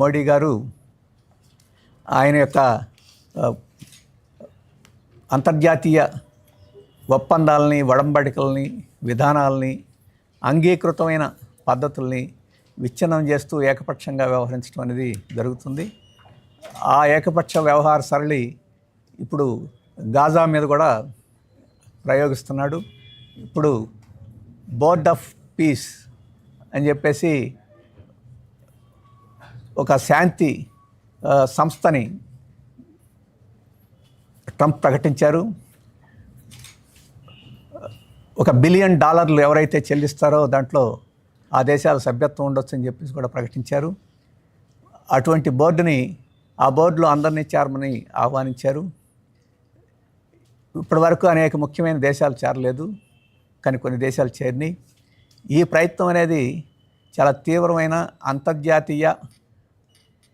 మోడీ గారు ఆయన యొక్క అంతర్జాతీయ ఒప్పందాలని వడంబడికల్ని విధానాలని అంగీకృతమైన పద్ధతుల్ని విచ్ఛిన్నం చేస్తూ ఏకపక్షంగా వ్యవహరించడం అనేది జరుగుతుంది. ఆ ఏకపక్ష వ్యవహార సరళి ఇప్పుడు గాజా మీద కూడా ప్రయోగిస్తున్నాడు. ఇప్పుడు బోర్డ్ ఆఫ్ పీస్ అని చెప్పేసి శాంతి సంస్థని ట్రంప్ ప్రకటించారు. ఒక బిలియన్ డాలర్లు ఎవరైతే చెల్లిస్తారో దాంట్లో ఆ దేశాల సభ్యత్వం ఉండొచ్చు అని చెప్పేసి కూడా ప్రకటించారు. అటువంటి బోర్డుని ఆ బోర్డులో అందరినీ చేరమని ఆహ్వానించారు. ఇప్పటి వరకు అనేక ముఖ్యమైన దేశాలు చేరలేదు కానీ కొన్ని దేశాలు చేరినాయి. ఈ ప్రయత్నం అనేది చాలా తీవ్రమైన అంతర్జాతీయ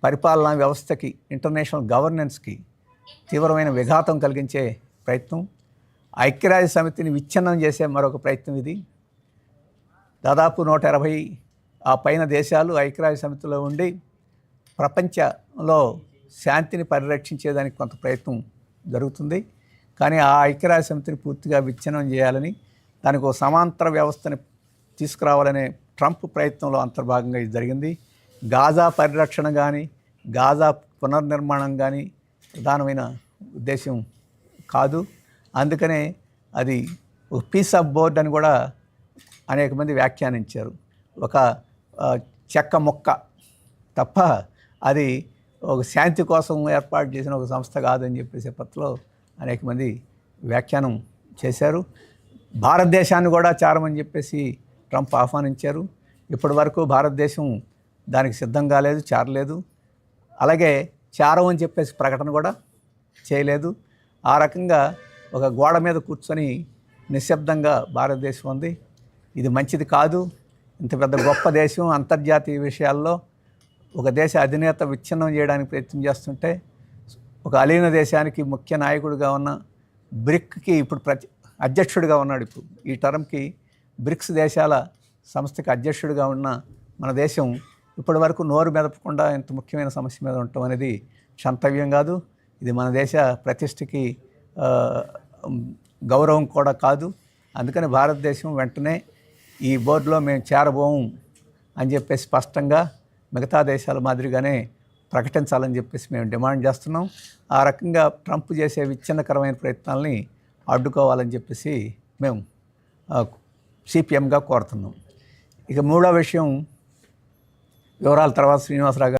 పరిపాలనా వ్యవస్థకి ఇంటర్నేషనల్ గవర్నెన్స్కి తీవ్రమైన విఘాతం కలిగించే ప్రయత్నం. ఐక్యరాజ్య సమితిని విచ్ఛిన్నం చేసే మరొక ప్రయత్నం ఇది. దాదాపు నూట ఇరవై ఆ పైన దేశాలు ఐక్యరాజ్య సమితిలో ఉండి ప్రపంచంలో శాంతిని పరిరక్షించేదానికి కొంత ప్రయత్నం జరుగుతుంది. కానీ ఆ ఐక్యరాజ్య సమితిని పూర్తిగా విచ్ఛిన్నం చేయాలని దానికి ఒక సమాంతర వ్యవస్థని తీసుకురావాలనే ట్రంప్ ప్రయత్నంలో అంతర్భాగంగా ఇది జరిగింది. గాజా పరిరక్షణ కానీ గాజా పునర్నిర్మాణం కానీ ప్రధానమైన ఉద్దేశం కాదు. అందుకనే అది పీస్ ఆఫ్ బోర్డ్ అని కూడా అనేక మంది వ్యాఖ్యానించారు. ఒక చెక్క మొక్క తప్ప అది ఒక శాంతి కోసం ఏర్పాటు చేసిన ఒక సంస్థ కాదని చెప్పేసి పత్రలో అనేక మంది వ్యాఖ్యానం చేశారు. భారతదేశాన్ని కూడా చారమని చెప్పేసి ట్రంప్ ఆహ్వానించారు. ఇప్పటి వరకు భారతదేశం దానికి సిద్ధం కాలేదు చారలేదు. అలాగే చేరం అని చెప్పేసి ప్రకటన కూడా చేయలేదు. ఆ రకంగా ఒక గోడ మీద కూర్చొని నిశ్శబ్దంగా భారతదేశం ఉంది. ఇది మంచిది కాదు. ఇంత పెద్ద గొప్ప దేశం అంతర్జాతీయ విషయాల్లో ఒక దేశ అధినేత విచ్ఛిన్నం చేయడానికి ప్రయత్నం చేస్తుంటే ఒక అలీన దేశానికి ముఖ్య నాయకుడిగా ఉన్న బ్రిక్కి ఇప్పుడు ప్రతి అధ్యక్షుడిగా ఉన్నాడు ఇప్పుడు. ఈ టర్మ్కి బ్రిక్స్ దేశాల సంస్థకి అధ్యక్షుడిగా ఉన్న మన దేశం ఇప్పటి వరకు నోరు మెదపకుండా ఇంత ముఖ్యమైన సమస్య మీద ఉండటం అనేది క్షంతవ్యం కాదు. ఇది మన దేశ ప్రతిష్టకి గౌరవం కూడా కాదు. అందుకని భారతదేశం వెంటనే ఈ బోర్డులో మేము చేరబోము అని చెప్పేసి స్పష్టంగా మిగతా దేశాల మాదిరిగానే ప్రకటించాలని చెప్పేసి మేము డిమాండ్ చేస్తున్నాం. ఆ రకంగా ట్రంప్ చేసే విచ్ఛిన్నకరమైన ప్రయత్నాలని అడ్డుకోవాలని చెప్పేసి మేము సిపిఎంగా కోరుతున్నాం. ఇక మూడో విషయం వివరాల తర్వాత శ్రీనివాసరావు